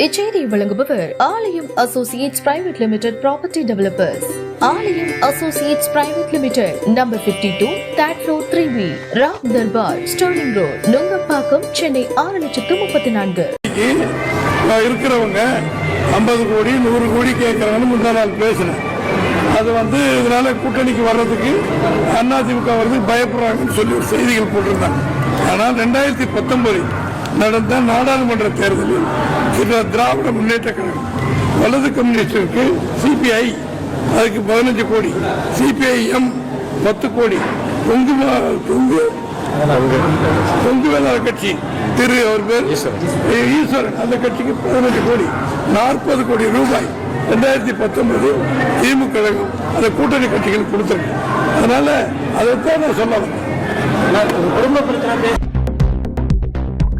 இச்செய்தியை வழங்குபவர் Alayam associates private limited property developers. Alayam associates private limited number 52 two that road three B Ram Darbar Sterling road Nungambakkam Chennai ஆறு லட்சத்து முப்பத்தி நான்கு. நான் இருக்கிறவங்க ஐம்பது கோடி நூறு கோடி கேட்கறாங்கன்னு முந்தா நாள் பேசினேன். அது வந்து இதனால கூட்டணிக்கு வர்றதுக்கு அதிமுக வர்றதுக்கு பயப்படுறாங்கன்னு சொல்லி ஒரு செய்திகள் போட்டிருந்தாங்க. ஆனால் ரெண்டாயிரத்தி பத்தொன்பது நடந்த நாடாளுமன்ற தேர்தலில் திராவிட முன்னேற்ற கழகம் வலது கம்யூனிஸ்டிற்கு சிபிஐ அதுக்கு பதினஞ்சு கோடி. சிபிஐஎம் பத்து கோடி. தொங்கு தொங்கு கொங்கு வேளாண் கட்சி. திரு அவர் பேர் ஈஸ்வரன். அந்த கட்சிக்கு பதினஞ்சு கோடி. நாற்பது கோடி ரூபாய். ரெண்டாயிரத்தி பத்தொன்பது திமுக கழகம் அந்த கூட்டணி கட்சிகள் கொடுத்துருக்கு. அதனால அதைத்தான் நான் சொல்ல குடும்ப பிரச்சனை